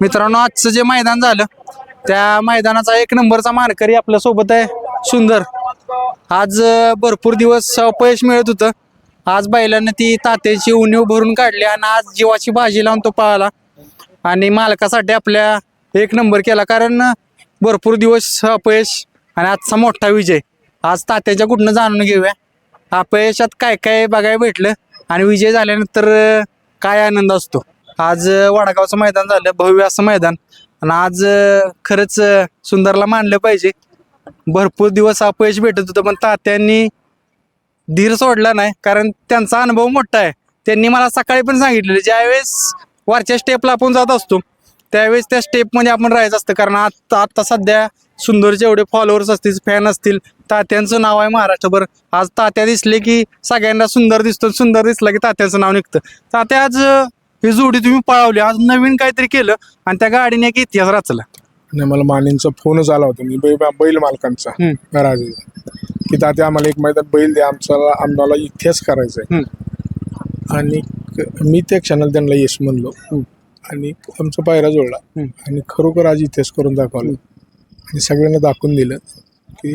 मित्रांनो आजचं जे मैदान झालं त्या मैदानाचा एक नंबरचा मानकरी आपल्यासोबत आहे सुंदर. आज भरपूर दिवस अपयश मिळत होतं. आज बैलानं ती तात्याची उणीव भरून काढली आणि आज जीवाची भाजी लावून तो पळाला. आणि मालकासाठी आपल्या एक नंबर केला कारण भरपूर दिवस अपयश आणि आजचा मोठा विजय. आज तात्याच्या कुठनं जाणून घेऊया. अपयशात काय काय बघायला भेटलं आणि विजय झाल्यानंतर काय आनंद असतो? आज वाडागावचं मैदान झालं भव्य असं मैदान. आणि आज खरंच सुंदरला मानलं पाहिजे. भरपूर दिवस अपयश भेटत होतं पण तात्यांनी धीर सोडला नाही. कारण त्यांचा अनुभव मोठा आहे. त्यांनी मला सकाळी पण सांगितलेलं ज्यावेळेस वरच्या स्टेपला आपण जात असतो त्यावेळेस त्या स्टेपमध्ये आपण राहायचं असतं. कारण आता आता सध्या सुंदरचे एवढे फॉलोअर्स असतील फॅन असतील तात्यांचं नाव आहे महाराष्ट्रभर. आज तात्या दिसले की सगळ्यांना सुंदर दिसतो सुंदर दिसलं की तात्यांचं नाव निघतं. तात्या आज ही जोडी तुम्ही पळवली. आज नवीन काहीतरी केलं आणि त्या गाडीने एक इतिहास रचला. आणि मला मानेंचा फोनच आला होता. मी बैल बैल मालकांचा. राजाचा. की तात्या आम्हाला एक मैदान बैल द्या आमचा आम्हाला इतिहास करायचा आहे आणि मी त्या क्षणाला त्यांना येस म्हणलो. आणि आमचा पायरा जोडला. आणि खरोखर आज इतिहास करून दाखवला. आणि सगळ्यांना दाखवून दिलं की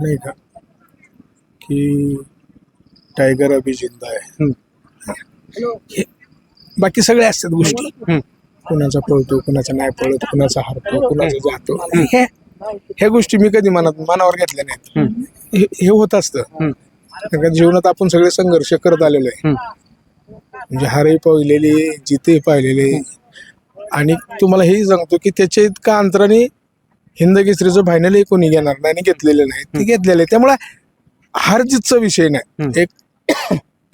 नाही का? की टायगर अभि जिंदा आहे हे- बाकी सगळे असतात गोष्टी. कुणाचा पळतो कुणाचा नाही पळत कुणाचा हरतो कुणाचा जातो. हे ह्या गोष्टी मी कधी मनात मनावर घेतल्या नाहीत. हे हे होत असतं. कारण जीवनात आपण सगळे संघर्ष करत आलेलो आहे. म्हणजे हारही पाहिलेले जिते पाहिलेले. आणि तुम्हाला हेही सांगतो की त्याच्या इतका अंतराने हिंद केसरीचं फायनलही कोणी घेणार नाही आणि घेतलेलं नाही. ते घेतलेलं आहे. त्यामुळे हार जितचा विषय नाही. एक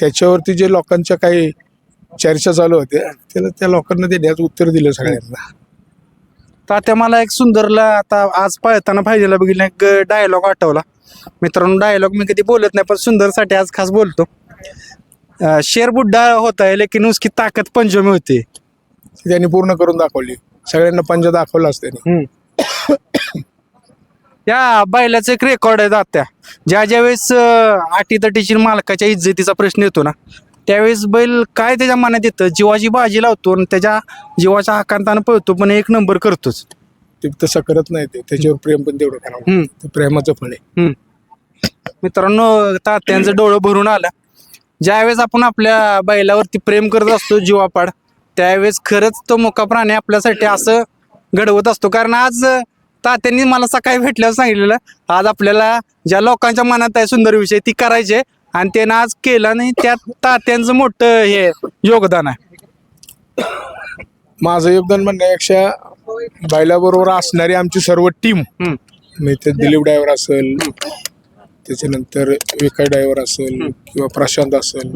त्याच्यावरती जे लोकांच्या काही चर्चा चालू होत्या त्याला त्या लोकांना देण्याचं उत्तर दिलं सगळ्यांना. तात्या मला एक सुंदरला आता आज पळताना पाहिजेला बघितलं एक डायलॉग आठवला. मित्रांनो डायलॉग मी कधी बोलत नाही पण सुंदरसाठी आज खास बोलतो. अं, शेर बुड्ढा होता है लेकिन उसकी ताकद पंजो में होती. त्यांनी पूर्ण करून दाखवली. सगळ्यांना पंजा दाखवलाच त्यांनी. या बैलाचं एक रेकॉर्ड आहे तात्या ज्या ज्या वेळेस अटीतटीची मालकाच्या इज्जतीचा प्रश्न येतो ना त्यावेळेस बैल काय त्याच्या मनात येतं? जीवाची बाजी लावतो आणि त्याच्या जीवाच्या आकांतानं पळतो पण एक नंबर करतोच. ते तसं करत नाही ते. त्याच्यावर प्रेम पण तेवढं करावं. ते प्रेमाचं फळ आहे. मित्रांनो तात्यांचं डोळं भरून आलं. ज्यावेळेस आपण आपल्या बैलावरती प्रेम करत असतो जीवापाड त्यावेळेस खरंच तो मोका प्राणी आपल्यासाठी असं घडवत असतो. कारण आज तात्यांनी मला सकाळी भेटल्यावर सांगितलेलं आज आपल्याला ज्या लोकांच्या मनात आहे सुंदर विषय ती करायचे आणि त्यानं आज केलं आणि त्यात तात्यांचं मोठं हे योगदान आहे. माझं योगदान म्हणण्यापेक्षा बैलाबरोबर असणारी आमची सर्व टीम ते दिलीप ड्रायव्हर असेल त्याच्यानंतर विकास ड्रायव्हर असेल किंवा प्रशांत असेल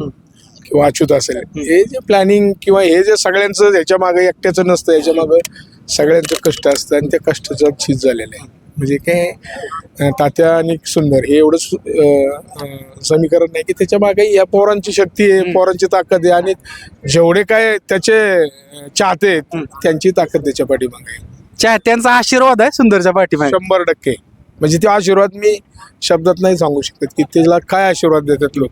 किंवा अच्युत असेल. हे जे प्लॅनिंग किंवा हे जे सगळ्यांचं ह्याच्या मागे एकट्याचं नसतं ह्याच्या मागं सगळ्यांचं कष्ट असतं आणि त्या कष्टाचं चीज झालेलं आहे. म्हणजे काय तात्या आणि सुंदर हे एवढंच समीकरण नाही की त्याच्यामागे या पोरांची शक्ती आहे पोरांची ताकद आहे आणि जेवढे काय त्याचे चाहते आहेत, त्यांची ताकद त्याच्या पाठीमागे आहे. चाहत्यांचा आशीर्वाद आहे सुंदरच्या पाठीमागे. शंभर टक्के. म्हणजे ते आशीर्वाद मी शब्दात नाही सांगू शकत की त्याला काय आशीर्वाद देतात लोक.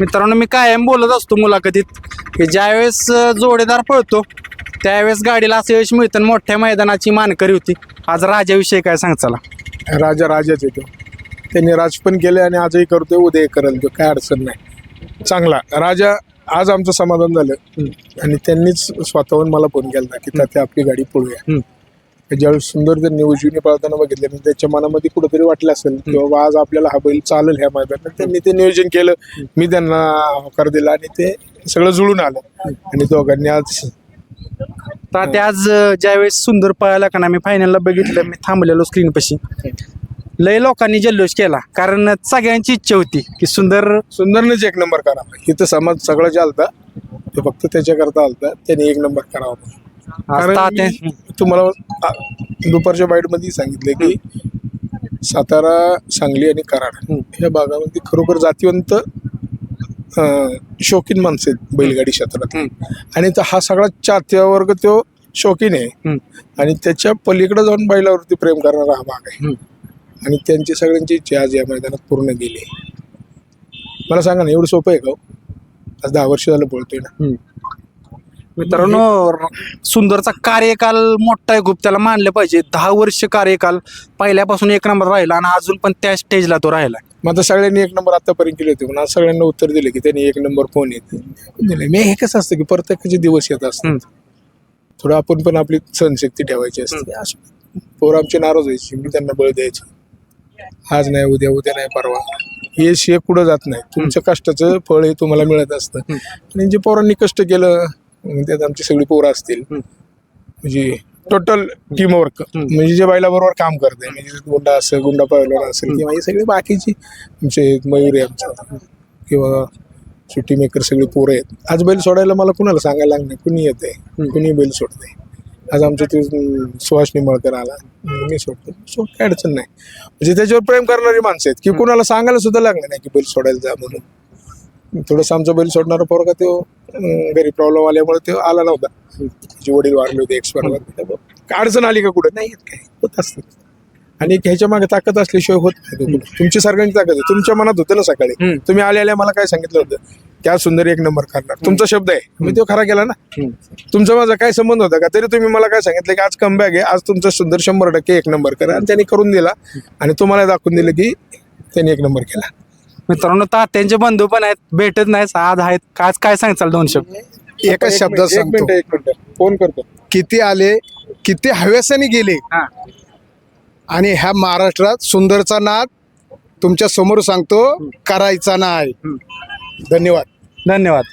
मित्रांनो मी कायम बोलत असतो मुलाखतीत की ज्यावेळेस जोडीदार पळतो त्यावेळेस गाडीला असं यश मिळतं. मोठ्या मैदानाची मानकरी होती. आज राजाविषयी काय सांग चला. राजा राजाच येतो त्यांनी राज पण केले आणि आजही करतोय उद्याही करेल तो. काय अडचण नाही. चांगला. राजा आज आमचं समाधान झालं. आणि त्यांनीच स्वतःहून मला फोन केला की तात्या आपली गाडी पळूया. ज्यावेळेस सुंदर त्यांनी उजवीने पळताना बघितलं त्याच्या मनामध्ये कुठंतरी वाटलं असेल की बाबा आज आपल्याला हा बैल चालेल ह्या मैदानात. त्यांनी ते नियोजन केलं. मी त्यांना होकार दिला आणि ते सगळं जुळून आलं. आणि दोघांनी आज तर ते आज ज्यावेळेस सुंदर पळाला का ना मी फायनलला बघितलं मी थांबलेलो स्क्रीन पशी. लय लोकांनी जल्लोष केला कारण सगळ्यांची इच्छा होती की सुंदर सुंदरनेच एक नंबर करावा इथं समाज सगळं चालतं ते फक्त त्याच्याकरता आलता त्याने एक नंबर करावा आज कारण तात्या मी तुम्हाला आ, दुपारच्या बाईटमध्ये सांगितलं की सातारा सांगली आणि कराड या भागामध्ये खरोखर जातीवंत शौकीन माणसं आहेत बैलगाडी क्षेत्रात. आणि तो हा सगळा चाहत्या वर्ग तो शौकीन आहे. आणि त्याच्या पलीकडे जाऊन बैलावरती प्रेम करणारा हा भाग आहे. आणि त्यांची सगळ्यांची इच्छा आज या मैदानात पूर्ण गेली. आहे. मला सांगा ना एवढं सोपं आहे का हो? आज दहा वर्ष झालं बोलतोय ना. मित्रांनो सुंदरचा कार्यकाल मोठा आहे खूप. त्याला मानलं पाहिजे. दहा वर्ष कार्यकाल पहिल्यापासून एक नंबर राहिला आणि अजून पण त्या स्टेजला तो राहिला मग आता सगळ्यांनी एक नंबर आतापर्यंत केले होते. पण आज सगळ्यांना उत्तर दिले की त्यांनी एक नंबर कोण येते. दिले. मी हे कसं असतं की प्रत्येकाचे दिवस येत असतात. थोडं आपण पण आपली सहनशक्ती ठेवायची असते. असं. पोर आमची नाराज व्हायची. मी त्यांना बळ द्यायची. आज नाही उद्या उद्या नाही परवा. हे शे कुठं जात नाही. तुमच्या कष्टाचं फळ हे तुम्हाला मिळत असतं. आणि जे पोरांनी कष्ट केलं त्यात आमची सगळी पोरं असतील. म्हणजे टोटल टीम वर्क म्हणजे जे बैला बरोबर काम करते म्हणजे गुंडा असेल गुंडा पहिलवान असेल किंवा हे सगळे बाकीची आमचे मयूर आहे आमचा. किंवा सुट्टी मेकर सगळे पोरं आहेत. आज बैल सोडायला मला कुणाला सांगायला लागणार? कुणी येते कुणी बैल सोडते आज आमचे ते सुहास निंबाळकर आला. मी सोडतो. सोड काय अडचण नाही. म्हणजे त्याच्यावर प्रेम करणारी माणसं आहेत. की कुणाला सांगायला सुद्धा लागणार नाही की बैल सोडायला जा म्हणून. थोडंसं आमचा बैल सोडणारा पोरगा तो घरी प्रॉब्लेम आल्यामुळे तो आला नव्हता. त्याचे वडील वारले होते एक्सपायर अडचण आली का कुठं? नाही काय होत असतं. आणि ह्याच्या मागे ताकद असल्याशिवाय होत नाही. तुमची सर्वांची ताकद आहे. तुमच्या मनात होतं ना सकाळी. तुम्ही आले आल्या मला काय सांगितलं होतं? आज सुंदर एक नंबर करणार. तुमचा शब्द आहे. मी तो खरा केला ना? तुमचा माझा काय संबंध होता का? तरी तुम्ही मला काय सांगितलं की आज कमबॅक आहे. आज तुमचा सुंदर शंभर टक्के एक नंबर करा. आणि त्यांनी करून दिला. आणि तुम्हाला दाखवून दिलं की त्यांनी एक नंबर केला. मित्रांनो तात्यांचे बंधू पण आहेत भेटत नाहीत आज आहेत. आज काय सांगचाल दोन शब्द? एकच एक शब्दात एक सांगतो. मिनिट एक मिनिट. फोन करतो. किती आले किती हव्यासाने गेले? हा. आणि ह्या महाराष्ट्रात सुंदरचा नाद तुमच्यासमोर सांगतो करायचा नाही. धन्यवाद. धन्यवाद.